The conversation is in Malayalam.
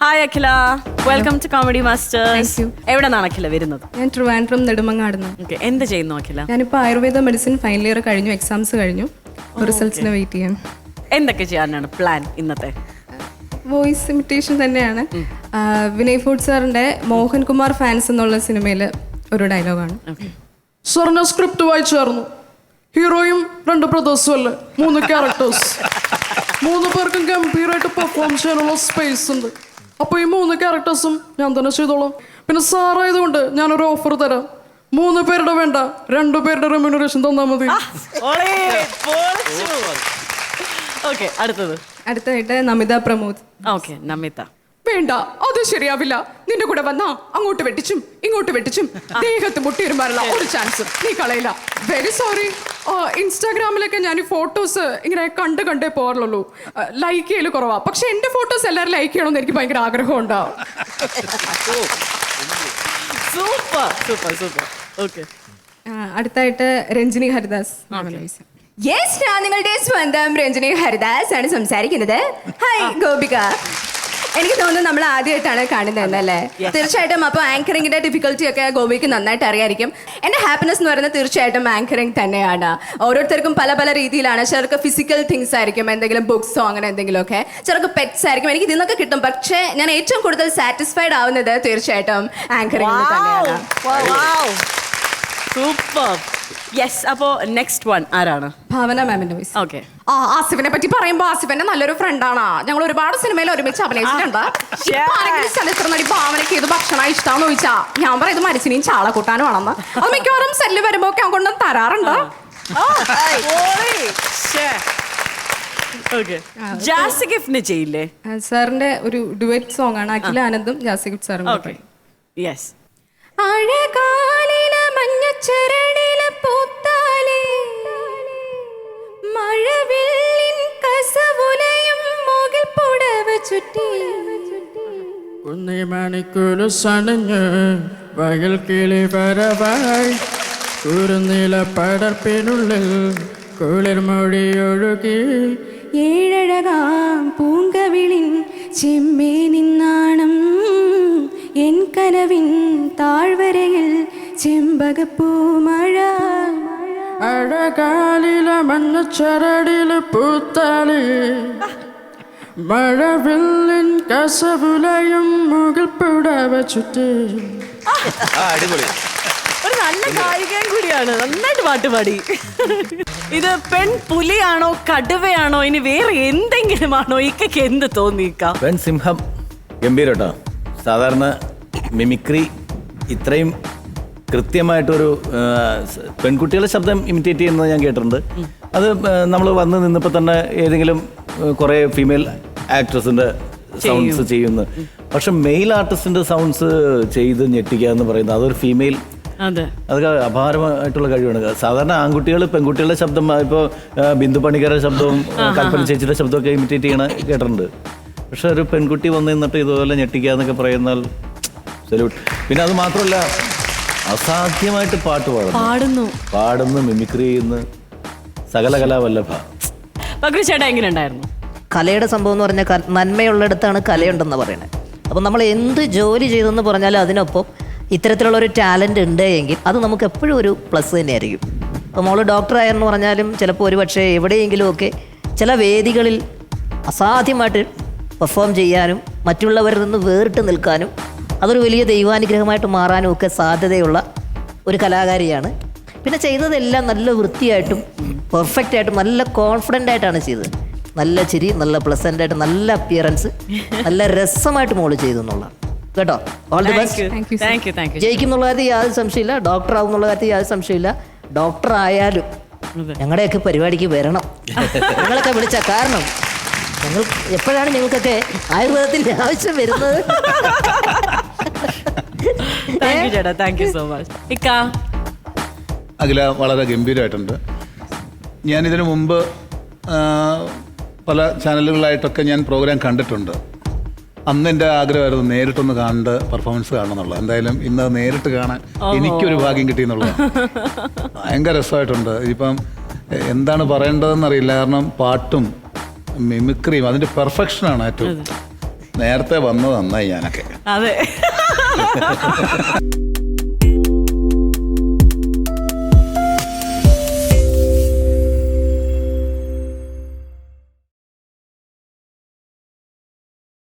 Hi Akhila welcome to comedy masters Thank you. എവിടെ നിന്നാണ് അഖില വരുന്നത്? ഞാൻ ട്രിവാൻഡ്രം നെടുമങ്ങാടുന്നു. ഓക്കെ എന്ത് ചെയ്യുന്നു അഖില? ഞാനിപ്പോൾ ആയുർവേദ മെഡിസിൻ ഫൈനൽ ഇയർ കഴിഞ്ഞു എക്സാംസ് കഴിഞ്ഞു. റിസൾട്ട്സിന് വെയിറ്റ് ചെയ്യാൻ എന്തൊക്കെ ചെയ്യാനാണ് പ്ലാൻ ഇന്നത്തെ? വോയിസ് ഇമിറ്റേഷൻ തന്നെയാണ്. ആ, വിനയ് ഫുഡ് സാറിന്റെ മോഹൻകുമാർ ഫാൻസ് എന്നുള്ള സിനിമയിൽ ഒരു ഡയലോഗാണ് സ്വർണ സ്ക്രിപ്റ്റ് സ്ക്രിപ്റ്റ് വായിച്ചായിരുന്നു ഹീറോയും രണ്ട് ബ്രദേഴ്സും അല്ലേ? മൂന്ന് ക്യാരക്ടേഴ്സ് മൂന്ന് പേർക്കും ഗംഭീരമായിട്ട് പെർഫോം ചെയ്യാനുള്ള സ്പേസ് ഉണ്ട്. അപ്പൊ ഈ മൂന്ന് ക്യാരക്ടേഴ്സും ഞാൻ തന്നെ ചെയ്തോളാം. പിന്നെ സാറായതുകൊണ്ട് ഞാനൊരു ഓഫർ തരാം. മൂന്ന് പേരുടെ വേണ്ട രണ്ടു പേരുടെ റെമ്യൂണറേഷൻ തന്നാൽ മതി. ഓക്കെ അടുത്തത്. അടുത്തായിട്ട് നമിത പ്രമോദ്. ഓക്കെ നമിത. വേണ്ട അത് ശരിയാവില്ല. നിന്റെ കൂടെ വന്നാ അങ്ങോട്ട് വെട്ടിച്ചും ഇങ്ങോട്ട് വെട്ടിച്ചും ദേഹത്ത് മുട്ടിയിരുമാനുള്ള ഒരു ചാൻസ് നീ കളയില്ല. വെരി സോറി ഇൻസ്റ്റാഗ്രാമിലൊക്കെ ഞാൻ ഈ ഫോട്ടോസ് ഇങ്ങനെ കണ്ട് കണ്ടേ പോകാറുള്ളൂ ലൈക്ക് ചെയ്യൽ കുറവാ. പക്ഷെ എന്റെ ഫോട്ടോസ് എല്ലാവരും ലൈക്ക് ചെയ്യണമെന്ന് എനിക്ക് ഭയങ്കര ആഗ്രഹം ഉണ്ടാവും സൂപ്പർ സൂപ്പർ. സൂപ്പർ ഓക്കെ അടുത്തായിട്ട് രഞ്ജിനി ഹരിദാസ്. യെസ് ഞാൻ നിങ്ങളുടെ സ്വന്തം രഞ്ജിനി ഹരിദാസ് ആണ് സംസാരിക്കുന്നത്. ഹായ് ഗോപിക. എനിക്ക് തോന്നുന്നു നമ്മൾ ആദ്യമായിട്ടാണ് കാണുന്നത് അല്ലേ തീർച്ചയായിട്ടും അപ്പോൾ ആങ്കറിങ്ങിന്റെ ഡിഫിക്കൽറ്റി ഒക്കെ ഗോപിക്ക് നന്നായിട്ട് അറിയായിരിക്കും. എന്റെ ഹാപ്പിനെസ് എന്ന് പറയുന്നത് തീർച്ചയായിട്ടും ആങ്കറിംഗ് തന്നെയാണ്. ഓരോരുത്തർക്കും പല പല രീതിയിലാണ്. ചിലർക്ക് ഫിസിക്കൽ തിങ്സ് ആയിരിക്കും എന്തെങ്കിലും ബുക്സോ അങ്ങനെ എന്തെങ്കിലുമൊക്കെ. ചിലർക്ക് പെറ്റ്സ് ആയിരിക്കും. എനിക്ക് ഇതിന്നൊക്കെ കിട്ടും. പക്ഷേ ഞാൻ ഏറ്റവും കൂടുതൽ സാറ്റിസ്ഫൈഡ് ആവുന്നത് തീർച്ചയായിട്ടും ആങ്കറിംഗ് തന്നെയാണ്. സൂപ്പർ യെസ് അപ്പോ നെക്സ്റ്റ് വൺ ആരാണ്? ഭാവന മാമിന്റെ വോയിസ് ഓക്കെ ആ ആസിഫിനെ പറ്റി പറയുമ്പോ ആസിഫിന്റെ നല്ലൊരു ഫ്രണ്ടാണ് ഞങ്ങൾ ഒരുപാട് സിനിമയിൽ ഒരുമിച്ച് അഭിനയിച്ചിട്ടുണ്ട്. ഇപ്പൊ ആരെങ്കിലും ചലച്ചിത്ര നടി ഭാവനയ്ക്ക് ഇത് ഭക്ഷണം ഇഷ്ടമാണെന്ന് ചോദിച്ചാ ഞാൻ പറയും ഇത് മരിച്ചിനെയും ചാള കൂട്ടാനുമാണെന്ന് അത് മിക്കവാറും സെല്ല് വരുമ്പോ ഒക്കെ കൊണ്ടുവന്ന് തരാറുണ്ട്. ഓക്കെ ജാസ് ഗിഫ്റ്റിന് ചെയ്യില്ലേ? സാറിന്റെ ഒരു ഡുവറ്റ് സോങ് ആണ് അഖില ആനന്ദും ജാസിക് സാറും ഓക്കെ യെസ് അഴകാലില പൂത്താലേ. മഴവില്ലിൻ കസവുലയും മുകിൽ പുടവ ചുറ്റി. കുന്നിമണിക്കുരു സണിഞ്ഞ് വയൽ കിളി പരവായി കുറുനില പടർപ്പിനുള്ളിൽ കുളിർമൊഴി ഒഴുകി. ഏഴഴകാം പൂങ്കവിളിൻ ചെമ്മേ നിന്നാണം എൻ കനവിൻ താഴ്വരയിൽ ചെമ്പകപ്പൂമഴ അഴകാലില മഞ്ഞച്ചരടിൽ പൂത്താളി മഴവില്ലിൻ കസവുലയും മുകൾ പുടവ ചുറ്റി. അടിപൊളി. ഒരു നല്ല ഗായികയും കൂടിയാണ്. നന്നായിട്ട് പാട്ട് പാടി. ഇത് പെൺ പുലിയാണോ കടുവയാണോ ഇനി വേറെ എന്തെങ്കിലും ആണോ ഇക്കയ്ക്ക് എന്ത് തോന്നിക്കാം പെൺ സിംഹം ഗംഭീരട്ടോ. സാധാരണ മിമിക്രി ഇത്രയും കൃത്യമായിട്ടൊരു പെൺകുട്ടികളുടെ ശബ്ദം ഇമിറ്റേറ്റ് ചെയ്യുന്നത് ഞാൻ കേട്ടിട്ടുണ്ട്. അത് നമ്മൾ വന്ന് നിന്നപ്പോൾ തന്നെ ഏതെങ്കിലും കുറേ ഫീമെയിൽ ആക്ട്രസിന്റെ സൗണ്ട്സ് ചെയ്യുന്നു. പക്ഷെ മെയിൽ ആർട്ടിസ്റ്റിന്റെ സൗണ്ട്സ് ചെയ്ത് ഞെട്ടിക്കുക എന്ന് പറയുന്നത് അതൊരു ഫീമെയിൽ അതെ. അതൊക്കെ അപാരമായിട്ടുള്ള കഴിവാണ്. സാധാരണ ആൺകുട്ടികൾ പെൺകുട്ടികളുടെ ശബ്ദം ഇപ്പോൾ ബിന്ദു പണിക്കരുടെ ശബ്ദവും കൽപ്പന ചേച്ചിയുടെ ശബ്ദമൊക്കെ ഇമിറ്റേറ്റ് ചെയ്യണ കേട്ടിട്ടുണ്ട്. പക്ഷെ ഒരു പെൺകുട്ടി വന്ന് നിന്നിട്ട് ഇതുപോലെ ഞെട്ടിക്കുക എന്നൊക്കെ പറയുന്നാൽ സല്യൂട്ട് പിന്നെ അത് മാത്രമല്ല അസാധ്യമായിട്ട് പാട്ട് പാടുന്നു. പാടുന്നു. പാടുന്നു മിമിക്രി ചെയ്യുന്നു. സകല കലാവല്ലഭ. പകരു ചേട്ടാ എങ്ങനെ ഉണ്ടായിരുന്നു? കലയുടെ സംഭവം എന്ന് പറഞ്ഞാൽ നന്മയുള്ളിടത്താണ് കലയുണ്ടെന്ന് പറയുന്നത് അപ്പം നമ്മൾ എന്ത് ജോലി ചെയ്തെന്ന് പറഞ്ഞാലും അതിനൊപ്പം ഇത്തരത്തിലുള്ള ഒരു ടാലന്റ് ഉണ്ട് എങ്കിൽ അത് നമുക്ക് എപ്പോഴും ഒരു പ്ലസ് തന്നെയായിരിക്കും. അപ്പോൾ മോൾ ഡോക്ടറായെന്ന് പറഞ്ഞാലും ചിലപ്പോൾ ഒരു പക്ഷേ എവിടെയെങ്കിലുമൊക്കെ ചില വേദികളിൽ അസാധ്യമായിട്ട് പെർഫോം ചെയ്യാനും മറ്റുള്ളവരിൽ നിന്ന് വേറിട്ട് നിൽക്കാനും അതൊരു വലിയ ദൈവാനുഗ്രഹമായിട്ട് മാറാനും ഒക്കെ സാധ്യതയുള്ള ഒരു കലാകാരിയാണ്. പിന്നെ ചെയ്തതെല്ലാം നല്ല വൃത്തിയായിട്ടും പെർഫെക്റ്റ് ആയിട്ടും നല്ല കോൺഫിഡന്റ് ആയിട്ടാണ് ചെയ്തത്. നല്ല ചിരി നല്ല പ്ലസന്റ് ആയിട്ട് നല്ല അപ്പിയറൻസ് നല്ല രസമായിട്ട് മോൾ ചെയ്തു എന്നുള്ളതാണ് കേട്ടോ? ഓൾ ദി ബെസ്റ്റ് ജയിക്കും എന്നുള്ള കാര്യത്തിൽ യാതൊരു സംശയമില്ല. ഡോക്ടർ ആവും എന്നുള്ള കാര്യത്തിൽ യാതൊരു സംശയമില്ല. ഡോക്ടർ ആയാലും ഞങ്ങളുടെയൊക്കെ പരിപാടിക്ക് വരണം. ഞങ്ങളൊക്കെ വിളിച്ച കാരണം ഞങ്ങൾ എപ്പോഴാണ് ഞങ്ങൾക്കൊക്കെ ആയുർവേദത്തിന്റെ ആവശ്യം വരുന്നത്? താങ്ക് യു ചേട്ടാ. താങ്ക് യു സോ മച്ച് ഇക്ക. അഖില വളരെ ഗംഭീരമായിട്ടുണ്ട്. ഞാനിതിനു മുമ്പ് ആ, പല ചാനലുകളായിട്ടൊക്കെ ഞാൻ പ്രോഗ്രാം കണ്ടിട്ടുണ്ട്. അന്ന് എന്റെ ആഗ്രഹമായിരുന്നു നേരിട്ടൊന്ന് കണ്ട് പെർഫോമൻസ് കാണണം എന്നുള്ളത്. എന്തായാലും ഇന്ന് അത് നേരിട്ട് കാണാൻ എനിക്കൊരു ഭാഗ്യം കിട്ടി എന്നുള്ളതാണ്. ഭയങ്കര രസമായിട്ടുണ്ട്. ഇപ്പം എന്താണ് പറയേണ്ടതെന്ന് അറിയില്ല കാരണം പാട്ടും മിമിക്രിയും അതിന്റെ പെർഫെക്ഷനാണ് ഏറ്റവും. നേരത്തെ വന്നത് നന്നായി ഞാനൊക്കെ. അതെ.